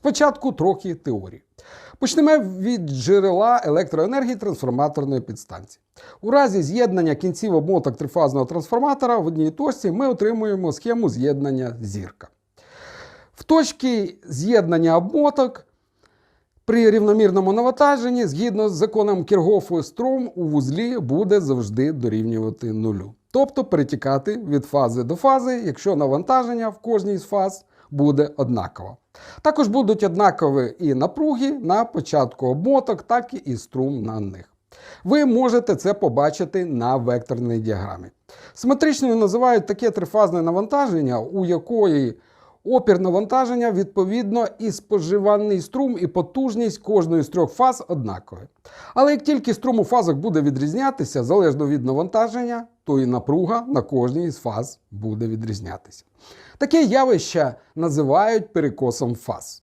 Спочатку трохи теорії. Почнемо від джерела електроенергії трансформаторної підстанції. У разі з'єднання кінців обмоток трифазного трансформатора в одній точці ми отримуємо схему з'єднання зірка. В точці з'єднання обмоток при рівномірному навантаженні, згідно з законом Кіргофу, струм у вузлі буде завжди дорівнювати нулю. Тобто перетікати від фази до фази, якщо навантаження в кожній з фаз буде однаково. Також будуть однакові і напруги на початку обмоток, так і струм на них. Ви можете це побачити на векторній діаграмі. Симетричною називають таке трифазне навантаження, у якої опір навантаження відповідно і споживаний струм, і потужність кожної з трьох фаз однакові. Але як тільки струм у фазах буде відрізнятися залежно від навантаження, то і напруга на кожній з фаз буде відрізнятися. Таке явище називають перекосом фаз.